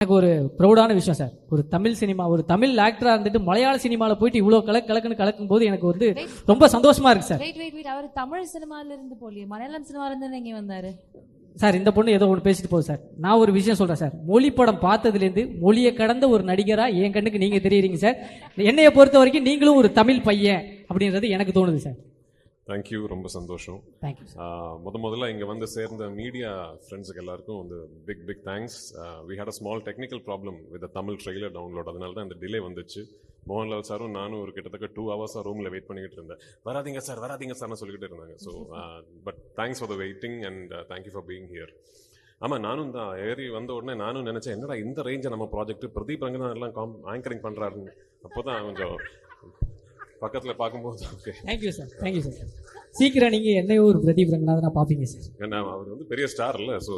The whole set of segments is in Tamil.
எனக்கு ஒரு ப்ரௌடான விஷயம் சார் ஒரு தமிழ் சினிமா ஒரு தமிழ் ஆக்டரா இருந்துட்டு மலையாள சினிமால போயிட்டு இவ்வளவு கலக்கு கலக்குன்னு கலக்கும் போது எனக்கு வந்து ரொம்ப சந்தோஷமா இருக்கு சார் வெயிட் வெயிட் வெயிட் அவர் தமிழ் சினிமால இருந்து போலியே. மலையாளம் சினிமால இருந்து இங்க வந்தாரு? சார் இந்த பொண்ணு ஏதோ ஒன்று பேசிட்டு போகுது சார் நான் ஒரு விஷயம் சொல்றேன் சார் மொழி படம் பார்த்ததுலேருந்து மொழியை கடந்த ஒரு நடிகரா என் கண்ணுக்கு நீங்க தெரியுறீங்க சார் என்னைய பொறுத்த வரைக்கும் நீங்களும் ஒரு தமிழ் பையன் அப்படின்றது எனக்கு தோணுது சார் தேங்க்யூ ரொம்ப சந்தோஷம். முத முதல்ல இங்கே வந்து சேர்ந்த மீடியா ஃப்ரெண்ட்ஸுக்கு எல்லாருக்கும் வந்து big big thanks we had a small technical problem with Tamil trailer download அதனால தான் இந்த டிலே வந்துச்சு. மோகன்லால் சாரும் நானும் ஒரு கிட்டத்தட்ட டூ ஹவர்ஸாக ரூமில் வெயிட் பண்ணிக்கிட்டு இருந்தேன். வராதீங்க சார் வராதீங்க சார்னு சொல்லிக்கிட்டு இருந்தாங்க. So but thanks for the waiting and thank you for being here ஆமாம் நானும் தான் ஏறி வந்த உடனே நானும் நினச்சேன் என்னடா இந்த ரேஞ்சை நம்ம ப்ராஜெக்ட் பிரதீப் ரங்கநாதன் எல்லாம் காம் ஆங்கரிங் பண்ணுறாருன்னு அப்போ தான் கொஞ்சம் பக்கத்தில் பார்க்கும்போது தேங்க்யூ சார் தேங்க்யூ சார் சீக்கிரம் நீங்க என்னையோ ஒரு பிரதீப் ரங்கநாதனா பாப்பீங்க சார் ஏன்னா அவர் வந்து பெரிய ஸ்டார் இல்லை ஸோ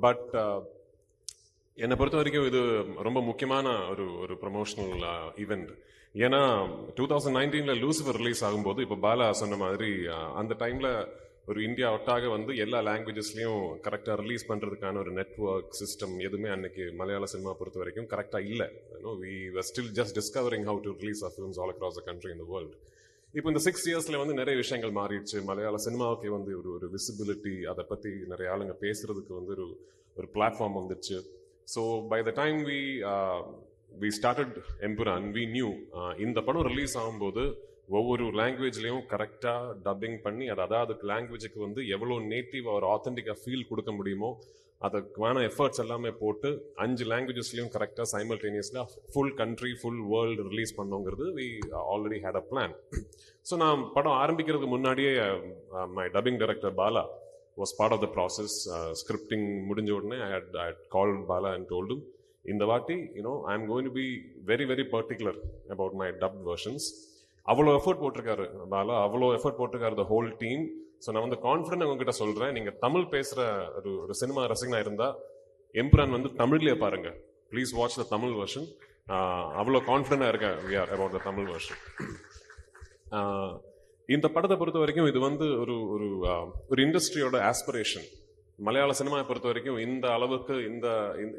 பட் என்னை பொறுத்த வரைக்கும் இது ரொம்ப முக்கியமான ஒரு ஒரு ப்ரமோஷனல் ஈவெண்ட் ஏன்னா டூ தௌசண்ட் நைன்டீனில் லூசிஃபர் ரிலீஸ் ஆகும்போது இப்போ பாலா சொன்ன மாதிரி அந்த டைமில் ஒரு இந்தியா ஒட்டாக வந்து எல்லா லாங்குவேஜஸ்லையும் கரெக்டாக ரிலீஸ் பண்ணுறதுக்கான ஒரு நெட்ஒர்க் சிஸ்டம் எதுவுமே அன்னைக்கு மலையாள சினிமா பொறுத்த வரைக்கும் கரெக்டாக இல்லை. We still just discovering how to release of films all across the country in the world இப்போ இந்த சிக்ஸ் இயர்ஸில் வந்து நிறைய விஷயங்கள் மாறிடுச்சு. மலையாள சினிமாவுக்கு வந்து ஒரு ஒரு விசிபிலிட்டி அதை பற்றி நிறைய ஆளுங்க பேசுறதுக்கு வந்து ஒரு ஒரு பிளாட்ஃபார்ம் வந்துச்சு so by the time we we started Empuraan we new இந்த படம் ரிலீஸ் ஆகும்போது ஒவ்வொரு லாங்குவேஜ்லேயும் கரெக்டாக டப்பிங் பண்ணி அது அதாவது லாங்குவேஜுக்கு வந்து எவ்வளோ நேட்டிவ் ஒரு ஆத்தென்டிக்காக ஃபீல் கொடுக்க முடியுமோ அதுக்கான எஃபர்ட்ஸ் எல்லாமே போட்டு அஞ்சு லாங்குவேஜஸ்லையும் கரெக்டாக சைமல்டேனியஸில் full country full world release பண்ணோங்கிறது we already had a plan so நான் படம் ஆரம்பிக்கிறதுக்கு முன்னாடியே my dubbing director Bala was part of the process scripting முடிஞ்ச உடனே I had I call Bala and டோல்டும் இந்த வாட்டி you know I am going to be very very particular about my dub versions அவ்வளோ எஃபர்ட் போட்டிருக்காரு. பாலா அவ்வளோ எஃபர்ட் போட்டிருக்காரு த ஹோல் டீம் ஸோ நான் வந்து கான்ஃபிடென்ட் உங்ககிட்ட சொல்கிறேன் நீங்கள் தமிழ் பேசுகிற ஒரு ஒரு சினிமா ரசிகனாக இருந்தால் எம்ப்ரான் வந்து தமிழ்லேயே பாருங்க. Please watch the Tamil version அவ்வளோ கான்ஃபிடென்ட்டாக இருக்கேன் we are about the Tamil version இந்த படத்தை பொறுத்த வரைக்கும் இது வந்து ஒரு ஒரு ஒரு இண்டஸ்ட்ரியோட ஆஸ்பிரேஷன் மலையாள சினிமாவை பொறுத்த வரைக்கும் இந்த அளவுக்கு இந்த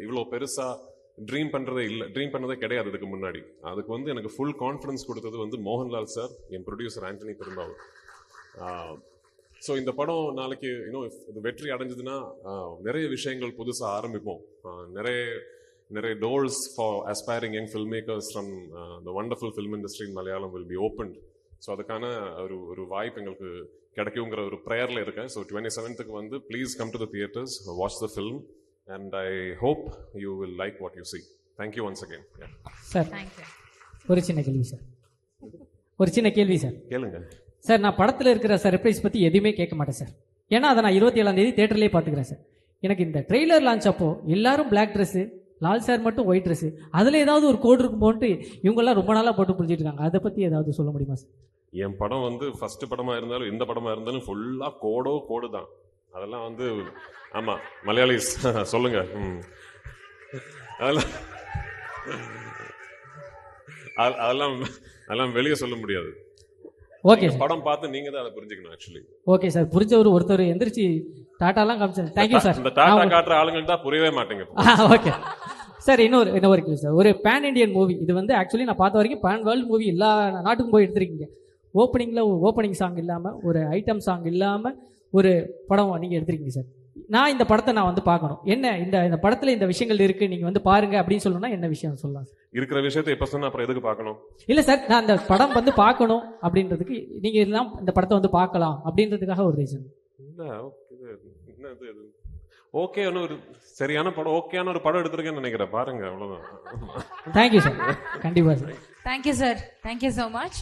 இவ்வளோ பெருசாக ட்ரீம் பண்ணுறதே இல்லை. ட்ரீம் பண்ணதே கிடையாது அதுக்கு முன்னாடி. அதுக்கு வந்து எனக்கு ஃபுல் கான்ஃபிடன்ஸ் கொடுத்தது வந்து மோகன்லால் சார் என் ப்ரொடியூசர் ஆண்டனி பெரும்பாவூர் ஸோ இந்த படம் நாளைக்கு இன்னும் இது வெற்றி அடைஞ்சதுன்னா நிறைய விஷயங்கள் புதுசாக ஆரம்பிப்போம். நிறைய நிறைய doors for aspiring young film makers from the wonderful film industry in Malayalam will be open so அதுக்கான ஒரு ஒரு வாய்ப்பு எங்களுக்கு கிடைக்குங்கிற ஒரு ப்ரேயரில் இருக்கேன். ஸோ டுவெண்ட்டி செவன்த்துக்கு வந்து please come to the theatres watch the film and I hope you will like what you see thank you once again sir ஒரு சின்ன கேள்வி சார் ஒரு சின்ன கேள்வி சார் கேளுங்க. சார் நான் படத்தில் இருக்கிற சர்ப்ரைஸ் பற்றி எதுவுமே கேட்க மாட்டேன் சார் ஏன்னா அதை நான் இருபத்தி ஏழாம் தேதி தேட்டர்லேயே பார்த்துக்கிறேன் சார் எனக்கு இந்த ட்ரெய்லர் லான்ச் அப்போ எல்லாரும் பிளாக் ட்ரெஸ்ஸு லால் சார் மட்டும் ஒயிட் ட்ரெஸ்ஸு அதில் ஏதாவது ஒரு கோட் இருக்குமோன்ட்டு இவங்கெல்லாம் ரொம்ப நாளாக போட்டு புரிஞ்சிட்டு இருக்காங்க அதை பற்றி ஏதாவது சொல்ல முடியுமா சார் என் படம் வந்து ஃபர்ஸ்ட் படமா இருந்தாலும் எந்த படமா இருந்தாலும் ஃபுல்லா கோடோ கோடு தான். அதெல்லாம் வந்து ஆமா மலையாளிஸ் சொல்லுங்க. ம். அதெல்லாம் அது- அதெல்லாம் அதெல்லாம் வெளியே சொல்ல முடியாது. ஓகே படம் பார்த்து நீங்க தான் அதை புரிஞ்சுக்கணும் ஆக்சுவலி. Okay sir. புரிஞ்சவர் ஒருத்தர் எந்திரிச்சு டாட்டாலாம் காமிச்சார். தேங்க்யூ சார் இந்த டாடா காட்டுற ஆளுங்களுக்கு தான் புரியவே மாட்டேங்க ஓகே. சார் இன்னொரு இன்னொரு கேள்வி சார் ஒரு பேன் இண்டியன் மூவி இது வந்து ஆக்சுவலி நான் பார்த்த வரைக்கும் பேன் வேர்ல்டு மூவி எல்லா நாட்டுக்கும் போய் எடுத்திருக்கீங்க. ஓப்பனிங்கில் ஓப்பனிங் சாங் இல்லாமல் ஒரு ஐட்டம் சாங் இல்லாமல் ஒரு படம் நீங்கள் எடுத்திருக்கீங்க சார். நான் இந்த படத்தை நான் வந்து பார்க்கணும். என்ன இந்த இந்த படத்தில் இந்த விஷயங்கள் இருக்குது நீங்கள் வந்து பாருங்க அப்படின்னு சொல்லணும்னா என்ன விஷயம் சொல்லலாம் சார்? இருக்கிற விஷயத்தை எப்ப சொன்னா அப்புறம் எதுக்கு பார்க்கணும்? இல்லை சார் நான் அந்த படம் வந்து பார்க்கணும் அப்படின்றதுக்கு நீங்கள் எல்லாம் இந்த படத்தை வந்து பார்க்கலாம் அப்படின்றதுக்காக ஒரு ரீசன். இல்ல இது என்ன இது இது? ஓகே ஒரு சரியான படம் ஓகேயான ஒரு படம் எடுத்திருக்கேன்னு நினைக்கிறேன். பாருங்க அவ்வளவுதான். தேங்க்யூ சார் கண்டிப்பாக sir thank you sir thank you so much